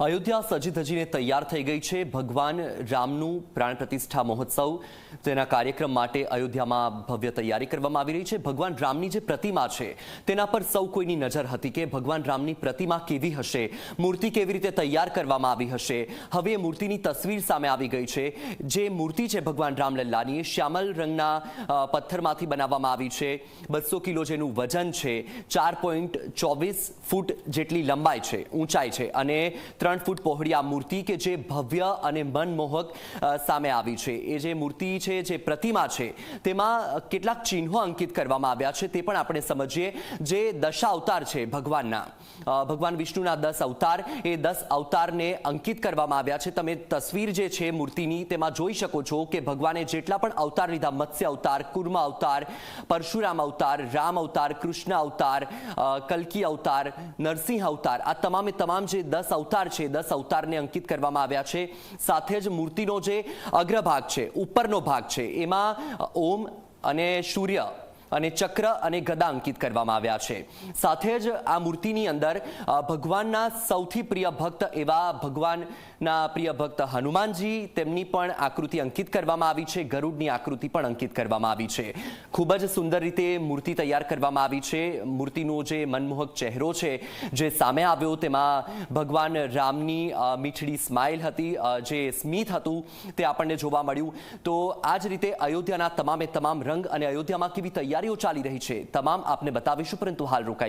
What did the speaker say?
અયોધ્યા સજી ધજીને તૈયાર થઈ ગઈ છે. ભગવાન રામનું પ્રાણ પ્રતિષ્ઠા મહોત્સવ. તેના કાર્યક્રમ માટે અયોધ્યામાં ભવ્ય તૈયારી કરવામાં આવી રહી છે. ભગવાન રામની જે પ્રતિમા છે, તેના પર સૌ કોઈની નજર હતી કે ભગવાન રામની પ્રતિમા કેવી હશે, મૂર્તિ કેવી રીતે તૈયાર કરવામાં આવી હશે. હવે એ મૂર્તિની તસવીર સામે આવી ગઈ છે. જે મૂર્તિ છે ભગવાન રામલલ્લાની એ શ્યામલ રંગના પથ્થરમાંથી બનાવવામાં આવી છે. બસો કિલો જેનું વજન છે. ચાર પોઈન્ટ ચોવીસ ફૂટ જેટલી લંબાઈ છે, ઊંચાઈ છે. અને ત્રણ ફૂટ પહોળી આ મૂર્તિ કે જે ભવ્ય અને મનમોહક સામે આવી છે. એ જે મૂર્તિ છે, જે પ્રતિમા છે, તેમાં કેટલાક ચિહ્નો અંકિત કરવામાં આવ્યા છે. તે પણ આપણે સમજીએ. જે દશા અવતાર છે ભગવાનના ભગવાન વિષ્ણુના દસ અવતાર, એ દસ અવતારને અંકિત કરવામાં આવ્યા છે. તમે તસવીર જે છે મૂર્તિની, તેમાં જોઈ શકો છો કે ભગવાને જેટલા પણ અવતાર લીધા, મત્સ્ય અવતાર, કુર્મ અવતાર, પરશુરામ અવતાર, રામ અવતાર, કૃષ્ણ અવતાર કલકી અવતાર, નરસિંહ અવતાર, આ તમામે તમામ જે દસ અવતાર છે. દસ અવતારને અંકિત કરવામાં આવ્યા છે. સાથે જ મૂર્તિનો જે અગ્રભાગ છે, ઉપરનો ભાગ છે, એમાં ઓમ અને સૂર્ય અને ચક્ર અને ગદા અંકિત કરવામાં આવ્યા છે. સાથે જ આ મૂર્તિની અંદર ભગવાનના સૌથી પ્રિય ભક્ત એવા ભગવાનના પ્રિય ભક્ત હનુમાનજી, તેમની પણ આકૃતિ અંકિત કરવામાં આવી છે. ગરુડની આકૃતિ પણ અંકિત કરવામાં આવી છે. ખૂબ જ સુંદર રીતે મૂર્તિ તૈયાર કરવામાં આવી છે. મૂર્તિનો જે મનમોહક ચહેરો છે, જે સામે આવ્યો, તેમાં ભગવાન રામની મીઠડી સ્માઇલ હતી જે સ્મિત હતું, તે આપણને જોવા મળ્યું. તો આ જ રીતે અયોધ્યાના તમામે તમામ રંગ અને અયોધ્યામાં કેવી તૈયારીઓ ચાલી રહી છે. તમામ આપને બતાવીશું પરંતુ હાલ રોકાઈ